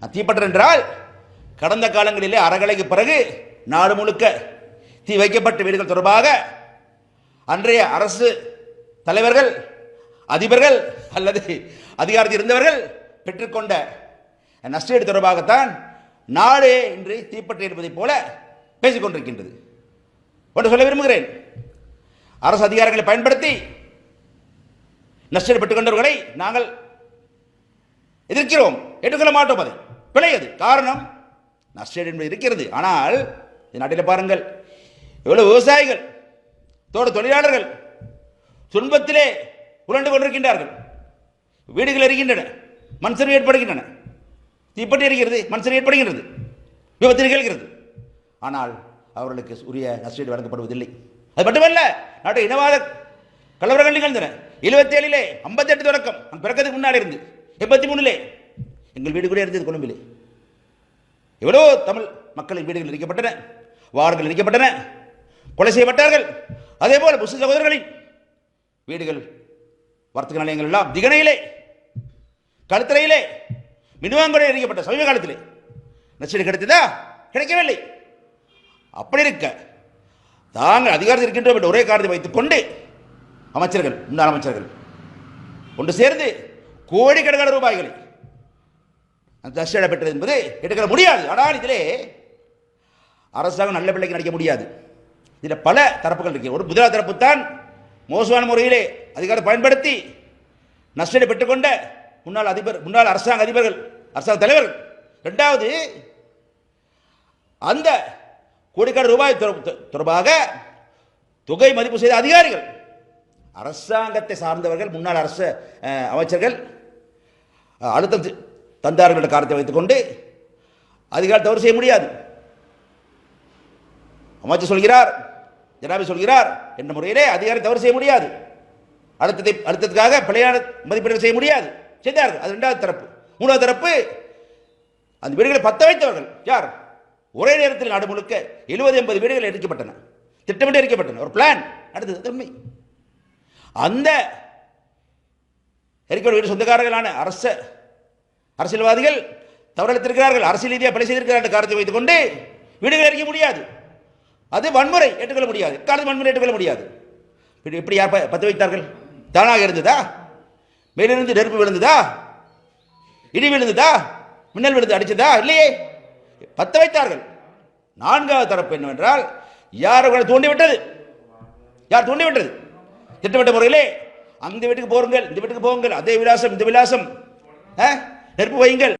தீப்பற்றல் என்றால் கடந்த காலங்களிலே அறகலைக்கு பிறகு நாடு முழுக்க தீ வைக்கப்பட்ட வீடுகள் தொடர்பாக அன்றைய அரசு தலைவர்கள் அதிபர்கள் அல்லது அதிகாரத்தில் இருந்தவர்கள் பெற்றுக்கொண்ட நஷ்டஈடு தொடர்பாகத்தான் நாடு இன்று தீப்பற்றி இருப்பதைப் போல பேசிக்கொண்டிருக்கின்றது ஒன்று சொல்ல விரும்புகிறேன். அரசு அதிகாரங்களை பயன்படுத்தி நஷ்டஈடு பெற்றுக்கொண்டவர்களை நாங்கள் எதிர்க்கிறோம். ஏற்றுக்கொள்ள மாட்டோம் அதை. பிழையது காரணம் நஷ்டஈடு என்பது இருக்கிறது. ஆனால் இந்த நாட்டில் பாருங்கள் எவ்வளவு விவசாயிகள் தோட்ட தொழிலாளர்கள் துன்பத்திலே உருண்டு கொண்டிருக்கின்றார்கள். வீடுகள் இருக்கின்றன மண் சரிவு ஏற்படுகின்றன. தீப்பற்றி இருக்கிறது மண் சரிவு ஏற்படுகின்றது. விபத்து நிகழ்கிறது. ஆனால் அவர்களுக்கு உரிய நஷ்டீடு வழங்கப்படுவதில்லை. அது மட்டுமல்ல நாட்டு இனவாத கலவரங்கள் நிகழ்ந்தன. எழுபத்தேழிலே ஏழிலே ஐம்பத்தி எட்டு தொடக்கம் பிறக்கிறதுக்கு முன்னாடி இருந்து. எண்பத்தி மூணுலே எங்கள் வீடு கூட இருந்தது கொழும்பில். எவ்வளோ தமிழ் மக்களின் வீடுகள் இடிக்கப்பட்டன வார்டுகள் இடிக்கப்பட்டன கொலை செய்யப்பட்டார்கள். அதே போல் முஸ்லிம் சகோதரர்களின் வீடுகள் வர்த்தக நிலையங்கள் எல்லாம் திகனையிலே கழுத்தலையிலே மினுவாங்குடைய எரிக்கப்பட்ட சமீப காலத்தில். நச்சடி கிடைத்ததா? கிடைக்கவில்லை. அப்படி இருக்க தாங்கள் அதிகாரத்தில் இருக்கின்றோம் என்ற ஒரே காரணத்தை வைத்துக் கொண்டு அமைச்சர்கள் முன்னாள் அமைச்சர்கள் ஒன்று சேர்ந்து கோடிக்கணக்கான ரூபாய்களை அந்த பெற்றது என்பது எடுக்கிற முடியாது. ஆனால் இதிலே அரசாங்கம் நல்ல பிள்ளைக்கு நடிக்க முடியாது. இதில் பல தரப்புகள் இருக்கு. ஒரு முதலாவது தரப்பு தான் மோசமான முறையிலே அதிகாரம் பயன்படுத்தி நஷ்டத்தை பெற்றுக்கொண்ட முன்னாள் அதிபர் முன்னாள் அரசாங்க அதிபர்கள் அரசாங்க தலைவர்கள். ரெண்டாவது அந்த கோடிக்காடு ரூபாய் தொடர்- தொடர்பாக தொகை மதிப்பு செய்த அதிகாரிகள் அரசாங்கத்தை சார்ந்தவர்கள் முன்னாள் அரசு அமைச்சர்கள் அழுத்தம் தந்தார்கள் காரத்தை வைத்துக்கொண்டு அதிகாரம் தவறு செய்ய முடியாது. அமைச்சர் சொல்கிறார் ஜனாபி சொல்கிறார் என்ற முறையிலே அதிகாரம் தவறு செய்ய முடியாது. அழுத்தத்தை அழுத்தத்துக்காக பிழையான மதிப்பீடுகள் செய்ய முடியாது. செய்தார்கள். அது ரெண்டாவது தரப்பு. மூணாவது தரப்பு அந்த வீடுகளை பத்த வைத்தவர்கள். யார்? ஒரே நேரத்தில் நாடு முழுக்க எழுபது எண்பது வீடுகள் எரிக்கப்பட்டன. திட்டமிட்டு எரிக்கப்பட்டன. ஒரு பிளான் அடுத்தது உண்மை அந்த எரிக்கப்பட்ட வீடு சொந்தக்காரர்களான அரச அரசியல்வாதிகள் தவறளித்திருக்கிறார்கள் அரசியல் ரீதியாக பணி செய்திருக்கிறார் என்ற காரணத்தை வைத்துக்கொண்டு வீடுகள் எரிக்க முடியாது. அது வன்முறை ஏற்றுக்கொள்ள முடியாது. காலத்து வன்முறை ஏற்றுக்கொள்ள முடியாது. இப்படி எப்படி யார் ப- வைத்தார்கள்? தானாக இருந்ததா மேலிருந்து நெருப்பு விழுந்ததா? இடி விழுந்ததா? மின்னல் விழுந்து அடிச்சதா? இல்லையே. பத்த வைத்தார்கள். நான்காவது தரப்பு என்னவென்றால் யார் அவர்களை தூண்டிவிட்டது? யார் தூண்டிவிட்டது? திட்டமிட்ட முறையிலே அந்த வீட்டுக்கு போருங்கள் இந்த வீட்டுக்கு போங்கள் அதே விலாசம் இந்த விலாசம். ஆ? நெருப்பு வையுங்கள்.